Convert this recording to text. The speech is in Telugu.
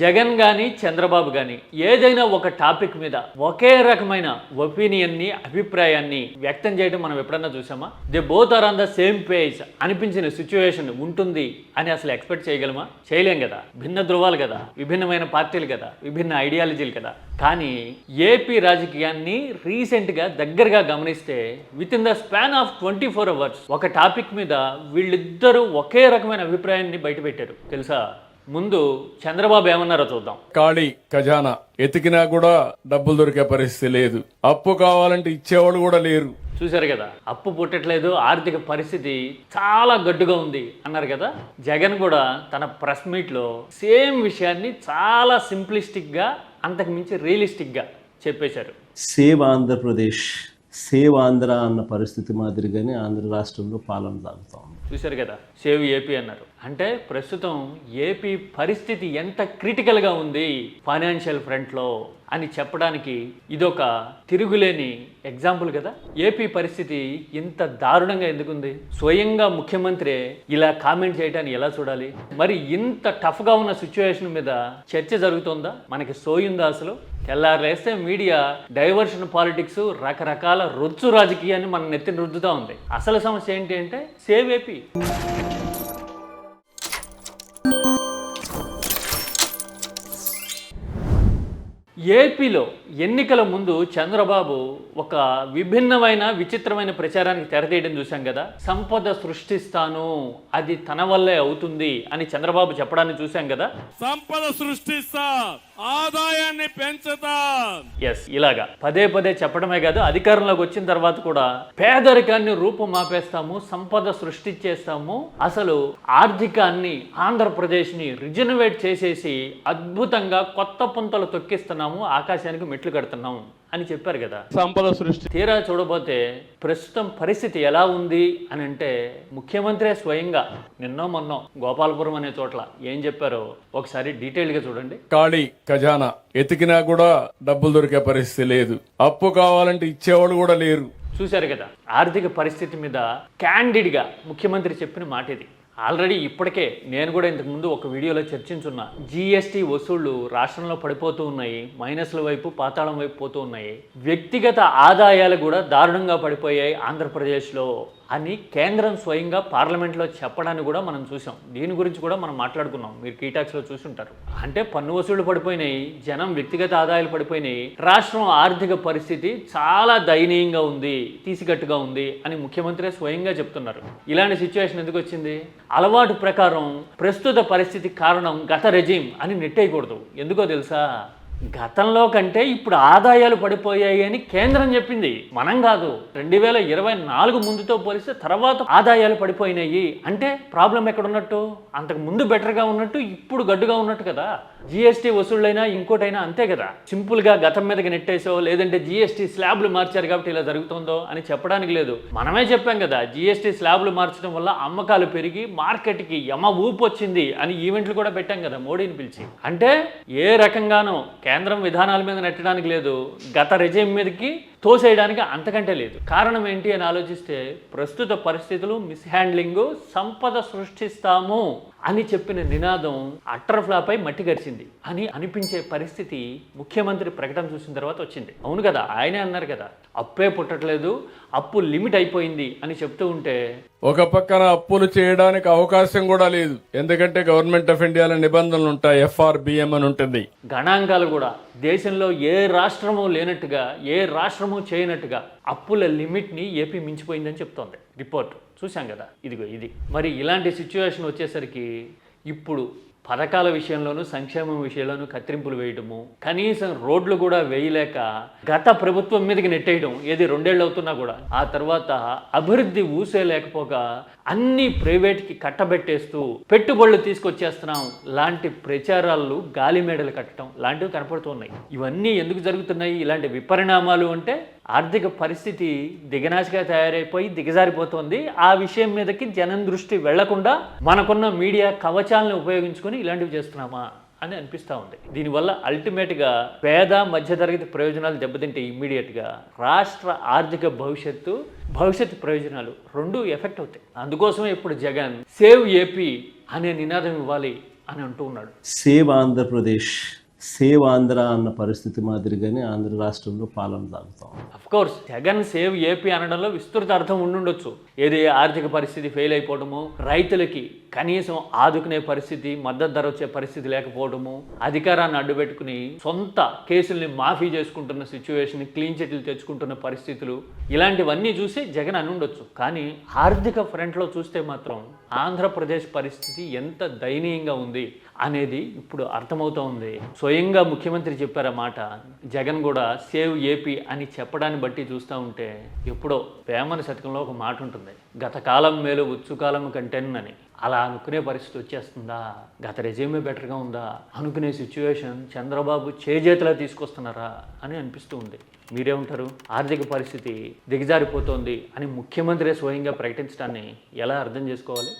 జగన్ కానీ చంద్రబాబు కానీ ఏదైనా ఒక టాపిక్ మీద ఒకే రకమైన ఒపీనియన్ని అభిప్రాయాన్ని వ్యక్తం చేయడం మనం ఎప్పుడన్నా చూసామా? The both are on the same page అనిపించిన సిచ్యువేషన్ ఉంటుంది అని అసలు ఎక్స్పెక్ట్ చేయగలమా? చేయలేం కదా. భిన్న ధృవాలు కదా. విభిన్నమైన పార్టీలు కదా. విభిన్న ఐడియాలజీలు కదా. కానీ ఏపీ రాజకీయాన్ని రీసెంట్గా దగ్గరగా గమనిస్తే with in the span of twenty four hours ఒక టాపిక్ మీద వీళ్ళిద్దరూ ఒకే రకమైన అభిప్రాయాన్ని బయటపెట్టారు. తెలుసా? ముందు చంద్రబాబు ఏమన్నారో చూద్దాం. ఖాళీ ఖజానా. ఎతికినా కూడా డబ్బులు దొరికే పరిస్థితి లేదు. అప్పు కావాలంటే ఇచ్చేవాళ్ళు కూడా లేరు. చూశారు కదా అప్పు పుట్టట్లేదు ఆర్థిక పరిస్థితి చాలా గడ్డుగా ఉంది అన్నారు కదా. జగన్ కూడా తన ప్రెస్ మీట్లో సేమ్ విషయాన్ని చాలా సింప్లిస్టిక్గా అంతకు మించి రియలిస్టిక్గా చెప్పేశారు. సేవ్ ఆంధ్రప్రదేశ్ సేవ్ ఆంధ్ర అన్న పరిస్థితి మాదిరిగానే ఆంధ్ర రాష్ట్రంలో పాలన సాగుతా చూశారు కదా సేవ్ ఏపీ అన్నారు. అంటే ప్రస్తుతం ఏపీ పరిస్థితి ఎంత క్రిటికల్గా ఉంది ఫైనాన్షియల్ ఫ్రంట్లో అని చెప్పడానికి ఇదొక తిరుగులేని ఎగ్జాంపుల్ కదా. ఏపీ పరిస్థితి ఇంత దారుణంగా ఎందుకుంది? స్వయంగా ముఖ్యమంత్రి ఇలా కామెంట్ చేయటాన్ని ఎలా చూడాలి? మరి ఇంత టఫ్గా ఉన్న సిచ్యువేషన్ మీద చర్చ జరుగుతుందా? మనకి సోయిందా అసలు? తెల్లారులేస్తే మీడియా డైవర్షన్ పాలిటిక్స్ రకరకాల రొచ్చు రాజకీయాన్ని మన నెత్తిన రుద్దుతా ఉంది. అసలు సమస్య ఏంటి అంటే సేవ్ ఏపీ. ఏపీలో ఎన్నికల ముందు చంద్రబాబు ఒక విభిన్నమైన విచిత్రమైన ప్రచారానికి తెరతీయడం చూశాం కదా. సంపద సృష్టిస్తాను అది తన వల్లే అవుతుంది అని చంద్రబాబు చెప్పడాన్ని చూశాం కదా. సంపద సృష్టిస్తా ఆదాయాన్ని పెంచుతా. ఎస్ ఇలాగా. పదే పదే చెప్పడమే కాదు అధికారంలోకి వచ్చిన తర్వాత కూడా పేదరికాన్ని రూపుమాపేస్తాము సంపద సృష్టించేస్తాము అసలు ఆర్థికాన్ని ఆంధ్రప్రదేశ్ని రిజనవేట్ చేసేసి అద్భుతంగా కొత్త పుంతలు తొక్కిస్తున్నాము ఆకాశానికి మెట్లు కడుతున్నాము అని చెప్పారు కదా. సంపద సృష్టి. తీరా చూడబోతే ప్రస్తుతం పరిస్థితి ఎలా ఉంది అని అంటే ముఖ్యమంత్రి స్వయంగా నిన్నో మొన్నో గోపాలపురం అనే చోట్ల ఏం చెప్పారో ఒకసారి డీటెయిల్గా చూడండి. ఖాళీ ఖజానా. ఎతికినా కూడా డబ్బులు దొరికే పరిస్థితి లేదు. అప్పు కావాలంటే ఇచ్చేవాళ్ళు కూడా లేరు. చూశారు కదా ఆర్థిక పరిస్థితి మీద క్యాండిడ్గా ముఖ్యమంత్రి చెప్పిన మాట ఇది ఆల్రెడీ ఇప్పటికే నేను కూడా ఇంతకు ముందు ఒక వీడియోలో చర్చించున్నా. జీఎస్టీ వసూళ్ళు రాష్ట్రంలో పడిపోతూ ఉన్నాయి మైనస్ల వైపు పాతాళం వైపు పోతూ ఉన్నాయి. వ్యక్తిగత ఆదాయాలు కూడా దారుణంగా పడిపోయాయి ఆంధ్రప్రదేశ్లో. అని కేంద్రం స్వయంగా పార్లమెంట్లో చెప్పడాన్ని కూడా మనం చూసాం. దీని గురించి కూడా మనం మాట్లాడుకున్నాం. మీరు కీటాక్స్లో చూసుంటారు. అంటే పన్ను వసూళ్ళు పడిపోయినాయి జనం వ్యక్తిగత ఆదాయాలు పడిపోయినాయి రాష్ట్రం ఆర్థిక పరిస్థితి చాలా దయనీయంగా ఉంది తీసికట్టుగా ఉంది అని ముఖ్యమంత్రి స్వయంగా చెప్తున్నారు. ఇలాంటి సిచ్యువేషన్ ఎందుకు వచ్చింది? అలవాటు ప్రకారం ప్రస్తుత పరిస్థితి కారణం గత రెజీమ్ అని నెట్టేయకూడదు. ఎందుకో తెలుసా? గతంలో కంటే ఇప్పుడు ఆదాయాలు పడిపోయాయి అని కేంద్రం చెప్పింది. మనం కాదు రెండు వేల ఇరవై నాలుగు ముందుతో పోలిస్తే తర్వాత ఆదాయాలు పడిపోయినాయి. అంటే ప్రాబ్లం ఎక్కడ ఉన్నట్టు అంతకు ముందు బెటర్గా ఉన్నట్టు ఇప్పుడు గడ్డుగా ఉన్నట్టు కదా. జిఎస్టీ వసూళ్ళైనా ఇంకోటైనా అంతే కదా. సింపుల్గా గతం మీదకి నెట్టేసో లేదంటే జిఎస్టీ స్లాబ్లు మార్చారు కాబట్టి ఇలా జరుగుతుందో అని చెప్పడానికి లేదు. మనమే చెప్పాం కదా జిఎస్టీ స్లాబ్లు మార్చడం వల్ల అమ్మకాలు పెరిగి మార్కెట్కి యమ ఊపు వచ్చింది అని ఈవెంట్లు కూడా పెట్టాం కదా మోడీని పిలిచి. అంటే ఏ రకంగానో కేంద్రం విధానాల మీద నెట్టడానికి లేదు. గత రెజైమ్ మీదకి తోసేయడానికి అంతకంటే లేదు. కారణం ఏంటి అని ఆలోచిస్తే ప్రస్తుత పరిస్థితులు మిస్హ్యాండ్లింగ్ సంపద సృష్టిస్తాము అని చెప్పిన నినాదం అట్టర్ ఫ్లాప్ అయి మట్టి గరిచింది అని అనిపించే పరిస్థితి ముఖ్యమంత్రి ప్రకటన చూసిన తర్వాత వచ్చింది. అవును కదా ఆయనే అన్నారు కదా అప్పే పుట్టట్లేదు అప్పు లిమిట్ అయిపోయింది అని చెప్తూ ఉంటే ఒక పక్కన అప్పులు చేయడానికి అవకాశం కూడా లేదు. ఎందుకంటే గవర్నమెంట్ ఆఫ్ ఇండియాలో నిబంధనలు ఉంటాయి ఎఫ్ఆర్బిఎం అని ఉంటుంది. గణాంకాలు కూడా దేశంలో ఏ రాష్ట్రము లేనట్టుగా ఏ రాష్ట్రము చేయనట్టుగా అప్పుల లిమిట్ని ఏపీ మించిపోయిందని చెప్తోంది. రిపోర్ట్ చూశాం కదా? ఇదిగో ఇది. మరి ఇలాంటి సిచ్యువేషన్ వచ్చేసరికి ఇప్పుడు పథకాల విషయంలోనూ సంక్షేమం విషయంలోనూ కత్తిరింపులు వేయడము కనీసం రోడ్లు కూడా వేయలేక గత ప్రభుత్వం మీదకి నెట్టేయడం ఏది రెండేళ్ళు అవుతున్నా కూడా. ఆ తర్వాత అభివృద్ధి ఊసే లేకపోగా అన్ని ప్రైవేట్కి కట్టబెట్టేస్తూ పెట్టుబడులు తీసుకొచ్చేస్తున్నాం. లాంటి ప్రచారాలు గాలి మేడలు కట్టడం లాంటివి కనపడుతున్నాయి. ఇవన్నీ ఎందుకు జరుగుతున్నాయి? ఇలాంటి విపరిణామాలు అంటే ఆర్థిక పరిస్థితి దిగనాశిగా తయారైపోయి దిగజారిపోతుంది. ఆ విషయం మీదకి జనం దృష్టి వెళ్ళకుండా మనకున్న మీడియా కవచాలను ఉపయోగించుకొని ఇలాంటివి చేస్తున్నామా అని అనిపిస్తూ ఉంది. దీనివల్ల అల్టిమేట్గా పేద మధ్యతరగతి ప్రయోజనాలు దెబ్బతింటే ఇమ్మీడియట్గా రాష్ట్ర ఆర్థిక భవిష్యత్తు భవిష్యత్తు ప్రయోజనాలు రెండు ఎఫెక్ట్ అవుతాయి. అందుకోసమే ఇప్పుడు జగన్ సేవ్ ఏపీ అనే నినాదం ఇవ్వాలి అని అంటూ ఉన్నాడు. సేవ్ ఆంధ్రప్రదేశ్ సేవ్ ఆంధ్ర అన్న పరిస్థితి మాదిరిగానే ఆంధ్ర రాష్ట్రంలో పాలన సాగుతాం. Of course Jagan save AP అనడంలో విస్తృత అర్థం ఉండుండొచ్చు. ఏది ఆర్థిక పరిస్థితి ఫెయిల్ అయిపోవడము రైతులకి కనీసం ఆదుకునే పరిస్థితి మద్దతు ధర వచ్చే పరిస్థితి లేకపోవడము అధికారాన్ని అడ్డుపెట్టుకుని సొంత కేసుల్ని మాఫీ చేసుకుంటున్న సిచ్యువేషన్ క్లీన్ చిట్లు తెచ్చుకుంటున్న పరిస్థితులు ఇలాంటివన్నీ చూసి జగన్ అని ఉండొచ్చు. కానీ ఆర్థిక ఫ్రంట్లో చూస్తే మాత్రం ఆంధ్రప్రదేశ్ పరిస్థితి ఎంత దయనీయంగా ఉంది అనేది ఇప్పుడు అర్థమవుతా ఉంది. స్వయంగా ముఖ్యమంత్రి చెప్పారన్నమాట మాట. జగన్ కూడా సేవ్ ఏపీ అని చెప్పడాన్ని బట్టి చూస్తూ ఉంటే ఎప్పుడో వేమన శతకంలో ఒక మాట ఉంటుంది. గత కాలం మేలు ఉచ్చుకాలం కంటెన్ అలా అనుకునే పరిస్థితి వచ్చేస్తుందా? గత రెజ్యూమే బెటర్గా ఉందా? అనుకునే సిచ్యువేషన్ చంద్రబాబు చేజేతలా తీసుకొస్తున్నారా? అని అనిపిస్తూ ఉంది. మీరేమంటారు? ఆర్థిక పరిస్థితి దిగజారిపోతోంది అని ముఖ్యమంత్రి స్వయంగా ప్రకటించడాన్ని ఎలా అర్థం చేసుకోవాలి?